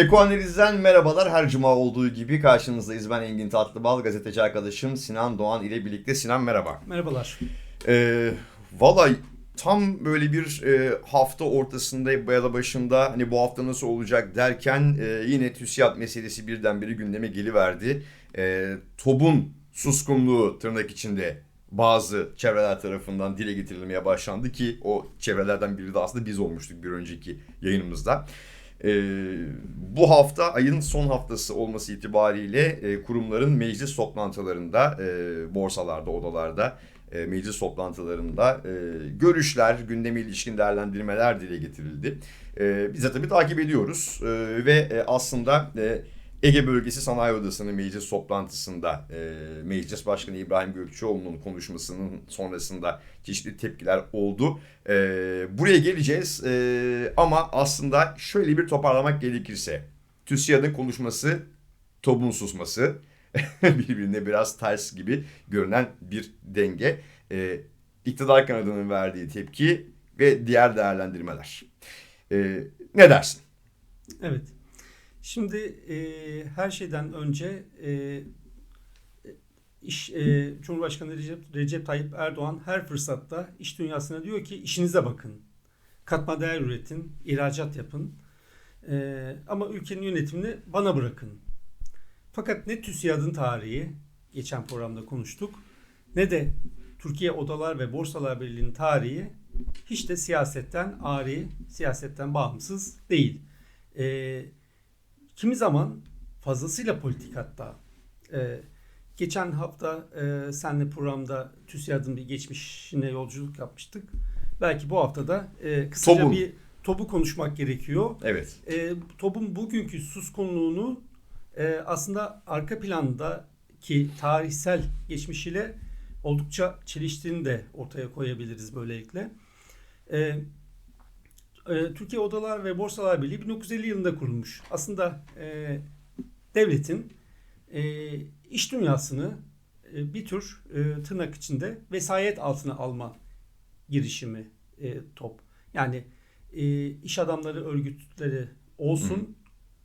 Eko Analiz'den merhabalar. Her cuma olduğu gibi karşınızdayız. Ben Engin Tatlıbal, gazeteci arkadaşım Sinan Doğan ile birlikte. Sinan merhaba. Merhabalar. Ee, Valla tam böyle bir e, hafta ortasında ya da başında hani bu hafta nasıl olacak derken e, yine TÜSİAD meselesi birdenbire gündeme geliverdi. E, TOB'un suskunluğu tırnak içinde bazı çevreler tarafından dile getirilmeye başlandı ki o çevrelerden biri de aslında biz olmuştuk bir önceki yayınımızda. Ee, bu hafta ayın son haftası olması itibariyle e, kurumların meclis toplantılarında, e, borsalarda, odalarda, e, meclis toplantılarında e, görüşler, gündeme ilişkin değerlendirmeler dile getirildi. E, biz de tabii takip ediyoruz e, ve e, aslında e, Ege Bölgesi Sanayi Odası'nın meclis toplantısında e, Meclis Başkanı İbrahim Gökçeoğlu'nun konuşmasının sonrasında çeşitli tepkiler oldu. E, buraya geleceğiz e, ama aslında şöyle bir toparlamak gerekirse TÜSİAD'ın konuşması, TOB'un susması birbirine biraz ters gibi görünen bir denge. E, iktidar kanadının verdiği tepki ve diğer değerlendirmeler. E, ne dersin? Evet. Şimdi e, her şeyden önce e, iş e, Cumhurbaşkanı Recep, Recep Tayyip Erdoğan her fırsatta iş dünyasına diyor ki işinize bakın. Katma değer üretin, ihracat yapın. E, ama ülkenin yönetimini bana bırakın. Fakat ne TÜSİAD'ın tarihi, geçen programda konuştuk, ne de Türkiye Odalar ve Borsalar Birliği'nin tarihi hiç de siyasetten ari, siyasetten bağımsız değil. E, kimi zaman fazlasıyla politik hatta. E, geçen hafta e, senle programda TÜSİAD'ın bir geçmişine yolculuk yapmıştık. Belki bu haftada e, kısaca Tobun. bir topu konuşmak gerekiyor. Evet. E, TOB'un bugünkü suskunluğunu e, aslında arka plandaki tarihsel geçmişiyle oldukça çeliştiğini de ortaya koyabiliriz böylelikle. E, e, Türkiye Odalar ve Borsalar Birliği 1950 yılında kurulmuş. Aslında e, devletin e, iş dünyasını e, bir tür e, tırnak içinde vesayet altına alma girişimi e, top. Yani e, iş adamları örgütleri olsun, Hı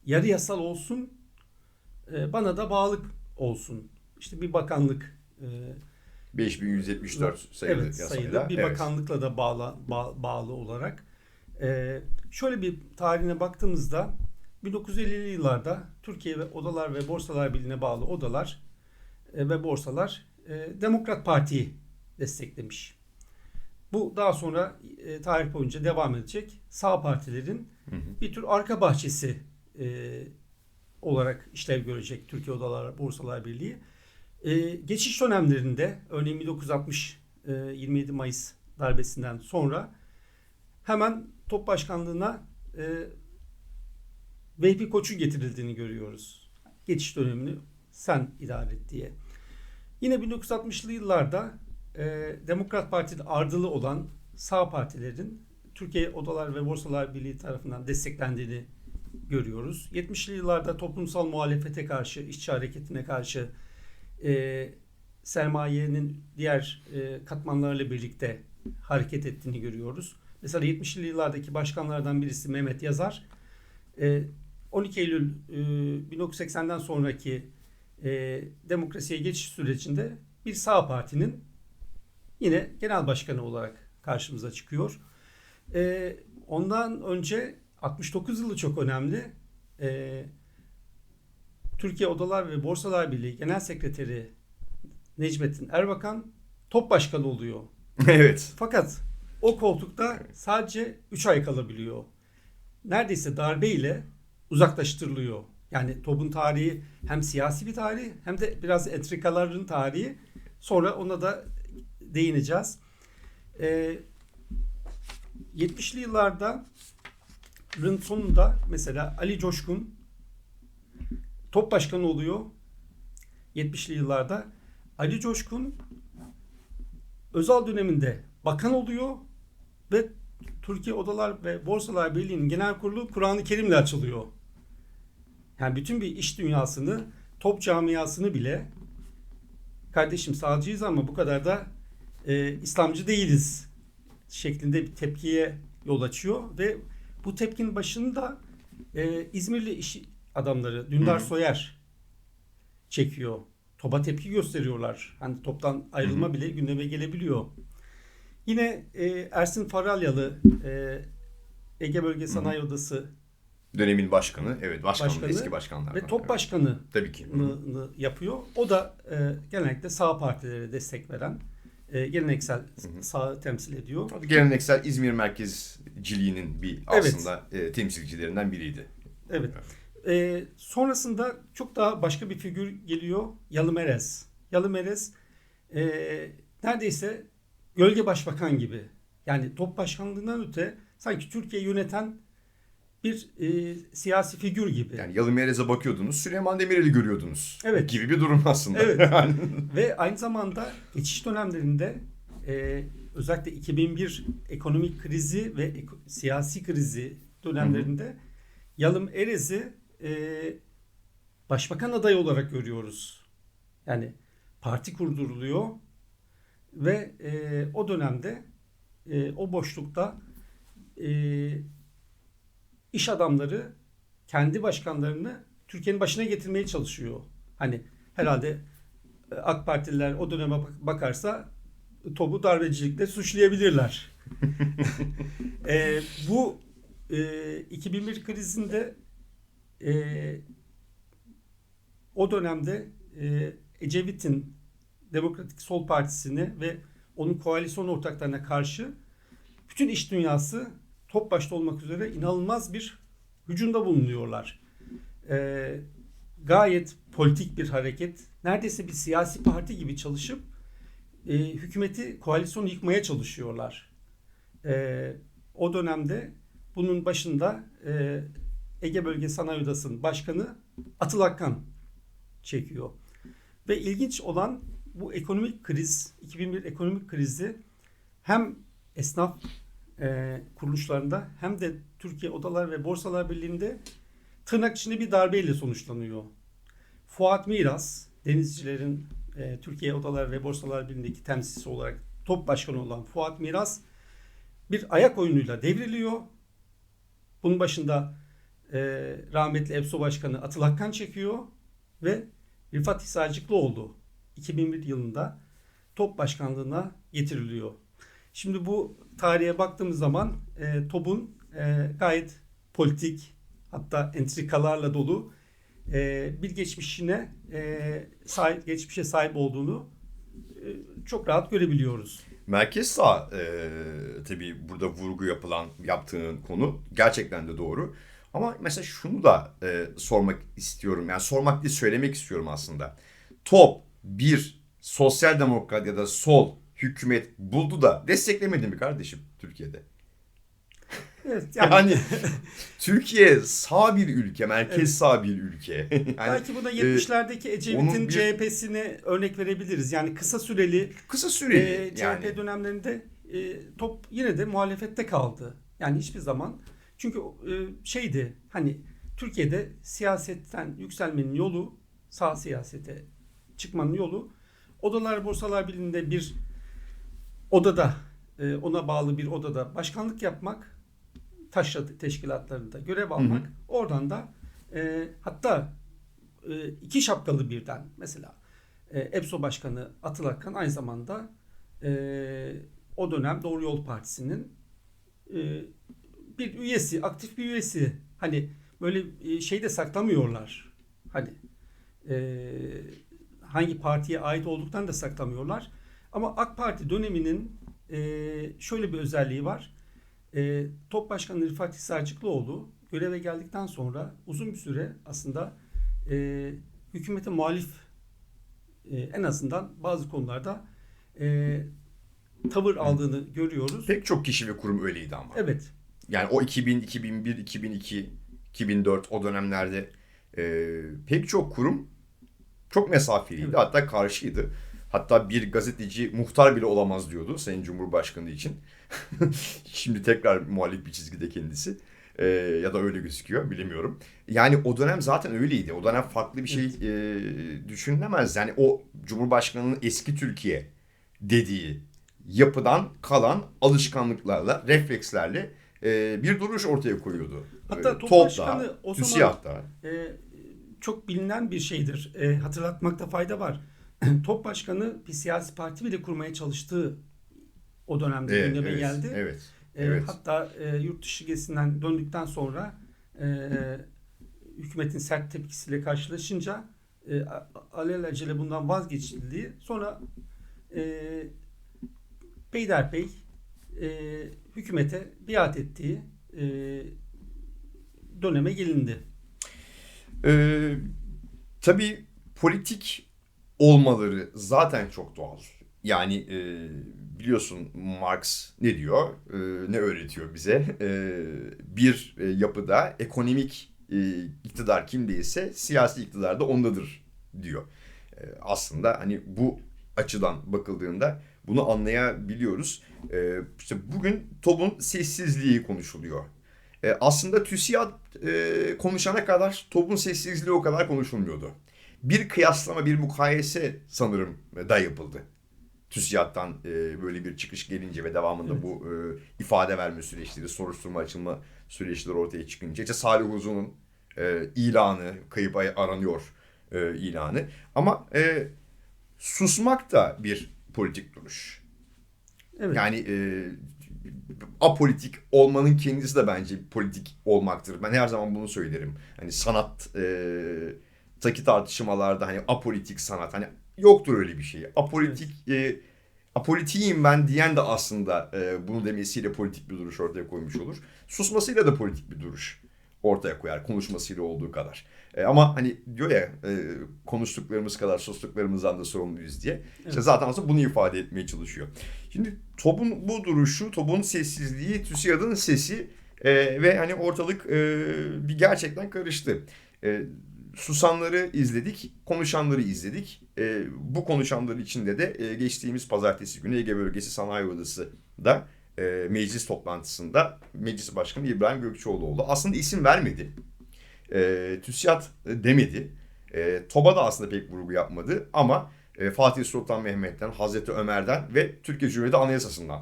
yarı yasal olsun, e, bana da bağlı olsun. İşte bir bakanlık e, 5174 sayılı evet, yasayla. bir Evet. bakanlıkla da bağla, bağ- bağlı olarak. E, şöyle bir tarihine baktığımızda 1950'li yıllarda Türkiye ve Odalar ve Borsalar Birliği'ne bağlı odalar e, ve borsalar e, Demokrat Parti'yi desteklemiş. Bu daha sonra e, tarih boyunca devam edecek sağ partilerin Hı hı. bir tür arka bahçesi e, olarak işlev görecek Türkiye Odalar Borsalar Birliği. E, geçiş dönemlerinde örneğin 1960 e, 27 Mayıs darbesinden sonra hemen top başkanlığına e, Vehbi Koç'un getirildiğini görüyoruz. Geçiş dönemini sen idare et diye. Yine 1960'lı yıllarda e, Demokrat Parti'de ardılı olan sağ partilerin Türkiye Odalar ve Borsalar Birliği tarafından desteklendiğini görüyoruz. 70'li yıllarda toplumsal muhalefete karşı, işçi hareketine karşı e, sermayenin diğer e, katmanlarıyla birlikte hareket ettiğini görüyoruz. Mesela 70'li yıllardaki başkanlardan birisi Mehmet Yazar, e, 12 Eylül e, 1980'den sonraki e, demokrasiye geçiş sürecinde bir sağ partinin yine genel başkanı olarak karşımıza çıkıyor. E, ondan önce 69 yılı çok önemli. E, Türkiye Odalar ve Borsalar Birliği Genel Sekreteri Necmettin Erbakan top başkanı oluyor. evet. Fakat o koltukta sadece 3 ay kalabiliyor. Neredeyse darbe ile uzaklaştırılıyor. Yani TOB'un tarihi hem siyasi bir tarih hem de biraz entrikaların tarihi. Sonra ona da değineceğiz. Ee, 70'li yıllarda sonunda mesela Ali Coşkun top başkanı oluyor. 70'li yıllarda Ali Coşkun Özal döneminde bakan oluyor ve Türkiye Odalar ve Borsalar Birliği'nin genel kurulu Kur'an-ı Kerim'le açılıyor. Yani bütün bir iş dünyasını, top camiasını bile kardeşim sağcıyız ama bu kadar da e, İslamcı değiliz şeklinde bir tepkiye yol açıyor ve bu tepkinin başında Ee, İzmirli iş adamları Dündar Hı hı. Soyer çekiyor. Topa tepki gösteriyorlar. Hani toptan ayrılma Hı hı. bile gündeme gelebiliyor. Yine e, Ersin Faralyalı e, Ege Bölge Sanayi Odası Dönemin başkanı, evet başkanı, Başkanı eski başkanlardan. ve top evet. başkanı Tabii ki. yapıyor. O da e, genellikle sağ partilere destek veren, e, geleneksel sağı temsil ediyor. O da Geleneksel İzmir merkezciliğinin bir Evet. aslında e, temsilcilerinden biriydi. Evet. E, sonrasında çok daha başka bir figür geliyor. Yalımerez. Yalımerez e, neredeyse gölge başbakan gibi. Yani top başkanlığından öte sanki Türkiye yöneten bir e, siyasi figür gibi. Yani Yalımerez'e bakıyordunuz, Süleyman Demirel'i görüyordunuz. Evet. Gibi bir durum aslında. Evet. Ve aynı zamanda geçiş dönemlerinde e, özellikle 2001 ekonomik krizi ve eko- siyasi krizi dönemlerinde Yalım Erez'i e, başbakan adayı olarak görüyoruz. Yani parti kurduruluyor ve e, o dönemde e, o boşlukta e, iş adamları kendi başkanlarını Türkiye'nin başına getirmeye çalışıyor. Hani herhalde e, AK Partililer o döneme bak- bakarsa topu darbecilikle suçlayabilirler. E, bu e, 2001 krizinde e, o dönemde e, Ecevit'in Demokratik Sol Partisi'ne ve onun koalisyon ortaklarına karşı bütün iş dünyası top başta olmak üzere inanılmaz bir hücumda bulunuyorlar. E, gayet politik bir hareket. Neredeyse bir siyasi parti gibi çalışıp e, hükümeti, koalisyonu yıkmaya çalışıyorlar. E, o dönemde bunun başında e, Ege Bölge Sanayi Odası'nın başkanı Atıl Akkan çekiyor. Ve ilginç olan bu ekonomik kriz, 2001 ekonomik krizi hem esnaf e, kuruluşlarında hem de Türkiye Odalar ve Borsalar Birliği'nde tırnak içinde bir darbeyle sonuçlanıyor. Fuat Miras, denizcilerin e, Türkiye Odalar ve Borsalar Birliği'ndeki temsilcisi olarak top başkanı olan Fuat Miras bir ayak oyunuyla devriliyor. Bunun başında e, rahmetli EPSO Başkanı Atıl Akkan çekiyor ve Rifat Hisarcıklıoğlu 2001 yılında top başkanlığına getiriliyor. Şimdi bu tarihe baktığımız zaman e, TOB'un e, gayet politik hatta entrikalarla dolu e, bir geçmişine e, sahip geçmişe sahip olduğunu e, çok rahat görebiliyoruz. Merkez sağ e, tabii burada vurgu yapılan yaptığın konu gerçekten de doğru. Ama mesela şunu da e, sormak istiyorum. Yani sormak değil söylemek istiyorum aslında. Top bir sosyal demokrat ya da sol hükümet buldu da desteklemedi mi kardeşim Türkiye'de? Evet, Yani, yani, Türkiye sağ bir ülke, merkez Evet. sağ bir ülke. yani belki buna e, 70'lerdeki Ecevit'in onun bir- CHP'sine örnek verebiliriz. Yani kısa süreli kısa süreli e, CHP yani. dönemlerinde e, top yine de muhalefette kaldı. Yani hiçbir zaman çünkü e, şeydi hani Türkiye'de siyasetten yükselmenin yolu sağ siyasete çıkmanın yolu Odalar Borsalar Birliği'nde bir odada e, ona bağlı bir odada başkanlık yapmak taşra teşkilatlarında görev almak oradan da e, hatta e, iki şapkalı birden mesela e, EPSO Başkanı Atıl Akkan aynı zamanda e, o dönem Doğru Yol Partisi'nin e, bir üyesi, aktif bir üyesi. Hani böyle e, şey de saklamıyorlar. Hani e, hangi partiye ait olduklarını da saklamıyorlar. Ama AK Parti döneminin e, şöyle bir özelliği var. E, Top Başkanı Rifat Hisarcıklıoğlu göreve geldikten sonra uzun bir süre aslında e, hükümete muhalif e, en azından bazı konularda e, tavır aldığını görüyoruz. Pek çok kişi ve kurum öyleydi ama. Evet. Yani o 2000, 2001, 2002, 2004 o dönemlerde e, pek çok kurum çok mesafeliydi. Evet. Hatta karşıydı. Hatta bir gazeteci muhtar bile olamaz diyordu Sayın Cumhurbaşkanı için. Şimdi tekrar muhalif bir çizgide kendisi. E, ya da öyle gözüküyor bilemiyorum. Yani o dönem zaten öyleydi. O dönem farklı bir şey e, düşünülemez. Yani o Cumhurbaşkanı'nın eski Türkiye dediği yapıdan kalan alışkanlıklarla, reflekslerle e, bir duruş ortaya koyuyordu. Hatta E, Top Başkanı o zaman- e, çok bilinen bir şeydir. E, hatırlatmakta fayda var. Top Başkanı bir siyasi parti bile kurmaya çalıştığı o dönemde Evet, gündeme evet, geldi. Evet. E, evet. Hatta e, yurt dışı gezisinden döndükten sonra e, hükümetin sert tepkisiyle karşılaşınca e, alelacele bundan vazgeçildiği sonra e, Peyderpey e, hükümete biat ettiği e, döneme gelindi. Ee, tabii politik olmaları zaten çok doğal. Yani e, biliyorsun Marx ne diyor, e, ne öğretiyor bize? E, bir e, yapıda ekonomik e, iktidar kimdeyse siyasi iktidar da ondadır diyor. E, aslında hani bu açıdan bakıldığında bunu anlayabiliyoruz. E, işte bugün TOB'un sessizliği konuşuluyor. E, aslında TÜSİAD e, konuşana kadar TOB'un sessizliği o kadar konuşulmuyordu. Bir kıyaslama, bir mukayese sanırım e, da yapıldı. TÜSİAD'dan e, böyle bir çıkış gelince ve devamında Evet. bu e, ifade verme süreçleri, soruşturma açılma süreçleri ortaya çıkınca. İşte Salih Uzun'un e, ilanı, kayıp ay- aranıyor e, ilanı. Ama e, susmak da bir politik duruş. Evet. Yani e, apolitik olmanın kendisi de bence politik olmaktır. Ben her zaman bunu söylerim. Hani sanat e, taki tartışmalarda hani apolitik sanat hani yoktur öyle bir şey. Apolitik e, apolitiyim ben diyen de aslında e, bunu demesiyle politik bir duruş ortaya koymuş olur. Susmasıyla da politik bir duruş ortaya koyar konuşmasıyla olduğu kadar. E, ama hani diyor ya e, konuştuklarımız kadar sustuklarımızdan da sorumluyuz diye. İşte Evet. zaten aslında bunu ifade etmeye çalışıyor. Şimdi TOB'un bu duruşu, TOB'un sessizliği, TÜSİAD'ın sesi e, ve hani ortalık e, bir gerçekten karıştı. E, susanları izledik, konuşanları izledik. E, bu konuşanlar içinde de e, geçtiğimiz pazartesi günü Ege Bölgesi Sanayi Odası'da e, meclis toplantısında Meclis Başkanı İbrahim Gökçeoğlu oldu. Aslında isim vermedi. E, TÜSİAD demedi. E, TOB'a da aslında pek vurgu yapmadı ama e, Fatih Sultan Mehmet'ten, Hazreti Ömer'den ve Türkiye Cumhuriyeti Anayasası'ndan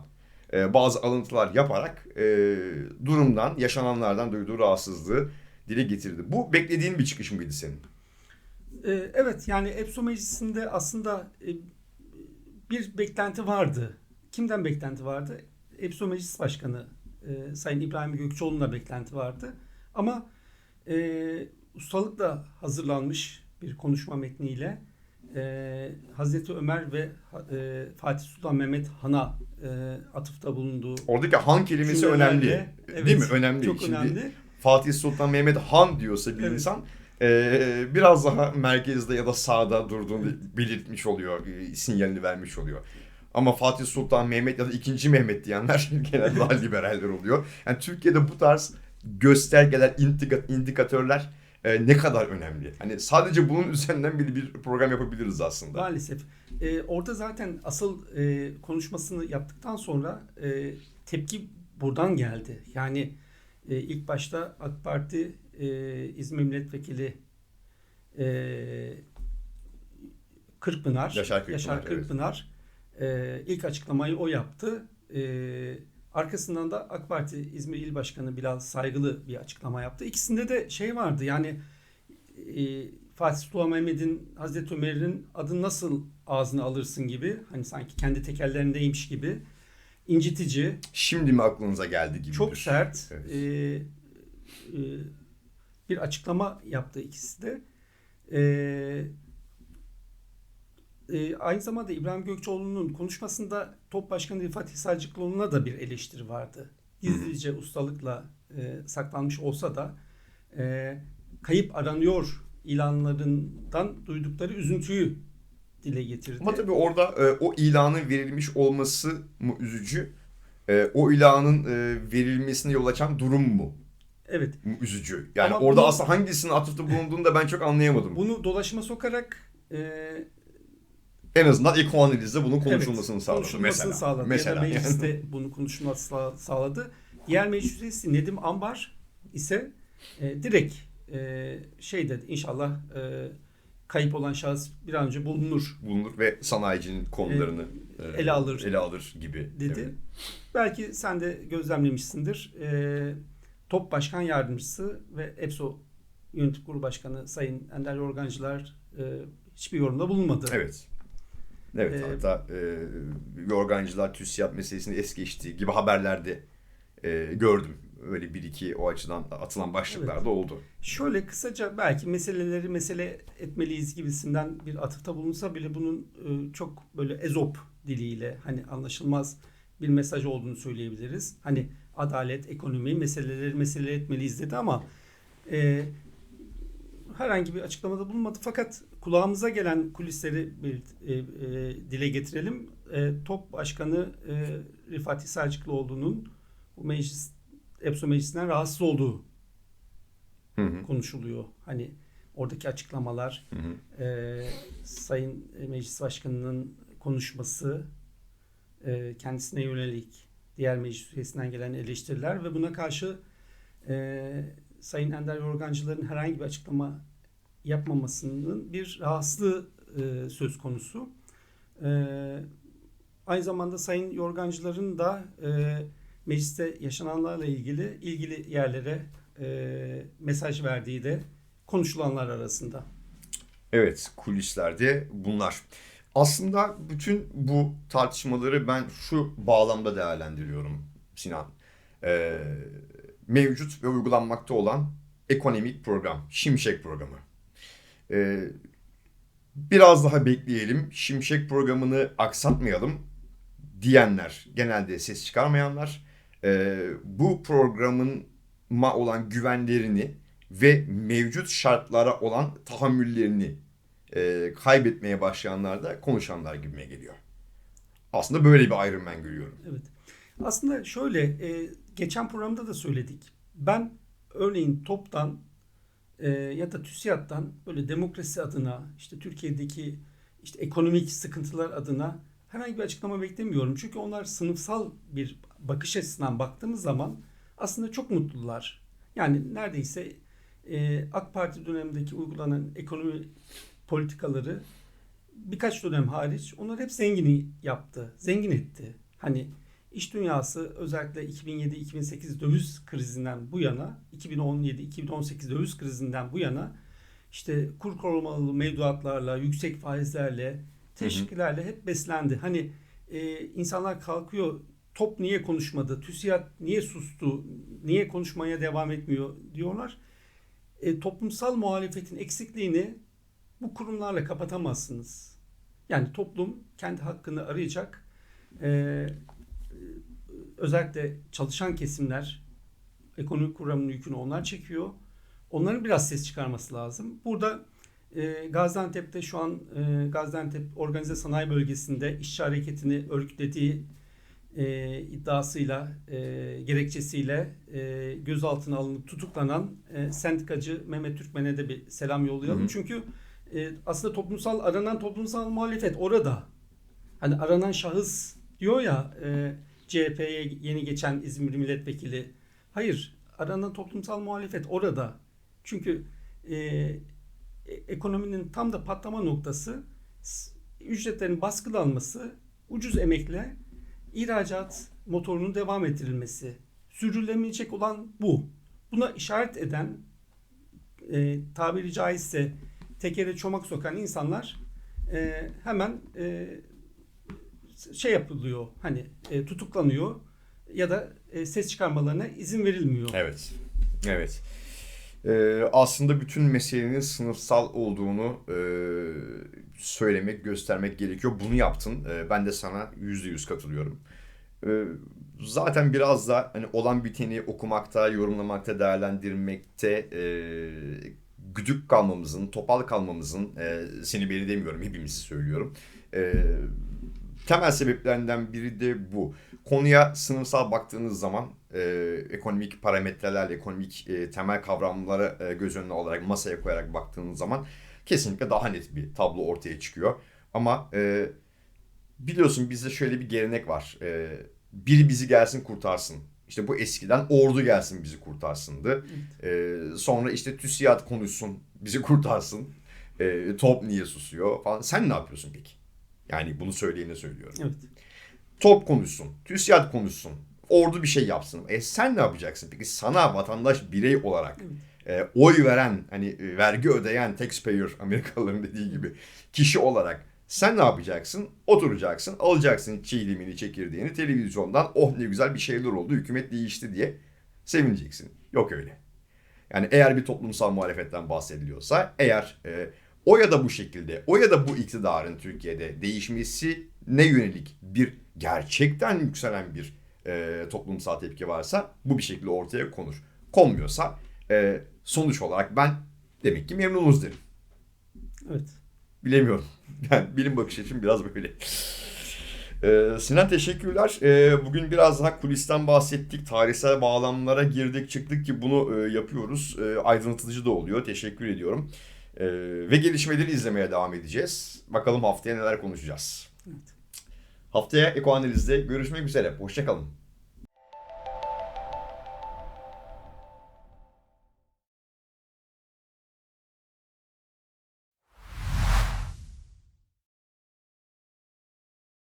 e, bazı alıntılar yaparak e, durumdan, yaşananlardan duyduğu rahatsızlığı dile getirdi. Bu beklediğin bir çıkış mıydı senin? Ee, Evet yani EPSO Meclisi'nde aslında e, bir beklenti vardı. Kimden beklenti vardı? EPSO Meclis Başkanı e, Sayın İbrahim Gökçeoğlu'nda beklenti vardı. Ama e, ustalıkla hazırlanmış bir konuşma metniyle e, Hazreti Ömer ve e, Fatih Sultan Mehmet Han'a e, atıfta bulunduğu Oradaki Han kelimesi cümlelerle- önemli. Evet, Değil mi? Önemli. Çok Şimdi önemli. Fatih Sultan Mehmet Han diyorsa bir Evet. insan e, biraz daha merkezde ya da sağda durduğunu belirtmiş oluyor, e, sinyalini vermiş oluyor. Ama Fatih Sultan Mehmet ya da 2. Mehmet diyenler genelde daha liberaller oluyor. Yani Türkiye'de bu tarz göstergeler, indika- indikatörler e, ne kadar önemli. Hani sadece bunun üzerinden bile bir program yapabiliriz aslında. Maalesef. Ee, orada zaten asıl e, konuşmasını yaptıktan sonra e, tepki buradan geldi. Yani e, ilk başta AK Parti e, İzmir Milletvekili e, Kırkpınar, Yaşar Kırkpınar, evet. Kırkpınar e, ilk açıklamayı o yaptı. E, arkasından da AK Parti İzmir İl Başkanı Bilal Saygılı bir açıklama yaptı. İkisinde de şey vardı yani e, Fatih Sultan Mehmet'in Hazreti Ömer'in adını nasıl ağzına alırsın gibi hani sanki kendi tekerlerindeymiş gibi incitici, Şimdi mi aklınıza geldi gibi. çok sert Evet. e, e, bir açıklama yaptı ikisi de. E, e, aynı zamanda İbrahim Gökçeoğlu'nun konuşmasında Top Başkanı Fatih Sacıklıoğlu'na da bir eleştiri vardı. Gizlice ustalıkla e, saklanmış olsa da e, kayıp aranıyor ilanlarından duydukları üzüntüyü dile getirdi. Ama tabii orada e, o ilanın verilmiş olması mu üzücü? E, o ilanın e, verilmesine yol açan durum mu? Evet. üzücü? Yani Ama orada bunu- aslında hangisinin atıfta bulunduğunu da ben çok anlayamadım. Bunu dolaşıma sokarak e, En azından ilk analizde bunun konuşulmasını Evet, sağladı. konuşulmasını mesela. sağladı. Mesela. Ya da mecliste bunu konuşulması sağ- sağladı. Diğer meclis üyesi Nedim Ambar ise e, direkt e, şey dedi inşallah e, kayıp olan şahıs bir an önce bulunur bulunur ve sanayicinin konularını e, ele alır. ele alır gibi. dedi. Evet. Belki sen de gözlemlemişsindir. Ee, Top Başkan Yardımcısı ve EPSO Yönetim Kurulu Başkanı Sayın Ender Yorgancılar e, hiçbir yorumda bulunmadı. Evet. Evet Ee, hatta e, yorgancılar TÜSİAD meselesini es geçtiği gibi haberlerde e, gördüm. Öyle bir iki o açıdan atılan başlıklar Evet. da oldu. Şöyle kısaca belki meseleleri mesele etmeliyiz gibisinden bir atıfta bulunsa bile bunun e, çok böyle ezop diliyle hani anlaşılmaz bir mesaj olduğunu söyleyebiliriz. Hani adalet, ekonomi meseleleri mesele etmeliyiz dedi ama e, herhangi bir açıklamada bulunmadı. Fakat kulağımıza gelen kulisleri bir, e, e, dile getirelim. E, Top Başkanı e, Rifati Selçukluoğlu'nun bu meclis EPSO meclisinden rahatsız olduğu Hı hı. konuşuluyor. Hani oradaki açıklamalar, Hı hı. e, Sayın Meclis Başkanı'nın konuşması, e, kendisine yönelik diğer meclis üyesinden gelen eleştiriler ve buna karşı e, Sayın Ender Yorgancıların herhangi bir açıklama yapmamasının bir rahatsızlığı e, söz konusu. E, aynı zamanda Sayın Yorgancıların da e, mecliste yaşananlarla ilgili ilgili yerlere e, mesaj verdiği de konuşulanlar arasında. Evet kulislerde bunlar. Aslında bütün bu tartışmaları ben şu bağlamda değerlendiriyorum Sinan. Ee, mevcut ve uygulanmakta olan ekonomik program, Şimşek programı. Ee, biraz daha bekleyelim, Şimşek programını aksatmayalım diyenler, genelde ses çıkarmayanlar, ee, bu programın ma olan güvenlerini ve mevcut şartlara olan tahammüllerini e, kaybetmeye başlayanlar da konuşanlar gibime geliyor. Aslında böyle bir ayrım ben görüyorum. Evet. Aslında şöyle, e, geçen programda da söyledik. Ben örneğin toptan e, ya da TÜSİAD'dan böyle demokrasi adına, işte Türkiye'deki işte ekonomik sıkıntılar adına herhangi bir açıklama beklemiyorum. Çünkü onlar sınıfsal bir bakış açısından baktığımız zaman aslında çok mutlular. Yani neredeyse e, AK Parti dönemindeki uygulanan ekonomi politikaları birkaç dönem hariç onlar hep zengini yaptı, zengin etti. Hani iş dünyası özellikle 2007-2008 döviz krizinden bu yana, 2017-2018 döviz krizinden bu yana işte kur korumalı mevduatlarla, yüksek faizlerle, teşviklerle hep beslendi. Hani e, insanlar kalkıyor, top niye konuşmadı, TÜSİAD niye sustu, niye konuşmaya devam etmiyor diyorlar. E, toplumsal muhalefetin eksikliğini bu kurumlarla kapatamazsınız. Yani toplum kendi hakkını arayacak. Ee, özellikle çalışan kesimler ekonomik kuramının yükünü onlar çekiyor. Onların biraz ses çıkarması lazım. Burada e, Gaziantep'te şu an e, Gaziantep Organize Sanayi Bölgesi'nde işçi hareketini örgütlediği e, iddiasıyla, e, gerekçesiyle e, gözaltına alınıp tutuklanan e, sendikacı Mehmet Türkmen'e de bir selam yollayalım. Hı hı. Çünkü e, aslında toplumsal aranan toplumsal muhalefet orada. Hani aranan şahıs diyor ya e, CHP'ye yeni geçen İzmir milletvekili. Hayır, aranan toplumsal muhalefet orada. Çünkü e, e- ekonominin tam da patlama noktası ücretlerin baskılanması, ucuz emekle ihracat motorunun devam ettirilmesi. Sürdürülemeyecek olan bu. Buna işaret eden e, tabiri caizse tekere çomak sokan insanlar e, hemen e, şey yapılıyor hani e, tutuklanıyor ya da e, ses çıkarmalarına izin verilmiyor. Evet. Evet. Ee, aslında bütün meselenin sınıfsal olduğunu e, söylemek, göstermek gerekiyor. Bunu yaptın. Ee, ben de sana yüzde yüz katılıyorum. Ee, zaten biraz da hani olan biteni okumakta, yorumlamakta, değerlendirmekte e, güdük kalmamızın, topal kalmamızın, e, seni beni demiyorum, hepimizi söylüyorum. E, temel sebeplerinden biri de bu. Konuya sınıfsal baktığınız zaman e, ekonomik parametrelerle, ekonomik e, temel kavramları e, göz önüne alarak, masaya koyarak baktığınız zaman kesinlikle daha net bir tablo ortaya çıkıyor. Ama e, biliyorsun bizde şöyle bir gelenek var. E, biri bizi gelsin kurtarsın. İşte bu eskiden ordu gelsin bizi kurtarsındı. E, sonra işte TÜSİAD konuşsun bizi kurtarsın. E, top niye susuyor falan. Sen ne yapıyorsun peki? Yani bunu söyleyene söylüyorum. Evet. Top konuşsun, TÜSİAD konuşsun, ordu bir şey yapsın. E sen ne yapacaksın peki? Sana vatandaş birey olarak e, oy veren, hani e, vergi ödeyen taxpayer Amerikalıların dediği gibi kişi olarak sen ne yapacaksın? Oturacaksın, alacaksın çiğdemini, çekirdeğini televizyondan oh ne güzel bir şeyler oldu, hükümet değişti diye sevineceksin. Yok öyle. Yani eğer bir toplumsal muhalefetten bahsediliyorsa, eğer e, o ya da bu şekilde, o ya da bu iktidarın Türkiye'de değişmesi ne yönelik bir gerçekten yükselen bir e, toplumsal tepki varsa bu bir şekilde ortaya konur. Konmuyorsa e, sonuç olarak ben demek ki memnunuz derim. Evet. Bilemiyorum. Yani benim bakış açım biraz böyle. Ee, Sinan teşekkürler. Ee, bugün biraz daha kulisten bahsettik. Tarihsel bağlamlara girdik çıktık ki bunu e, yapıyoruz. E, aydınlatıcı da oluyor. Teşekkür ediyorum. E, ve gelişmeleri izlemeye devam edeceğiz. Bakalım haftaya neler konuşacağız. Evet. Haftaya Eko Analiz'de görüşmek üzere. Hoşçakalın.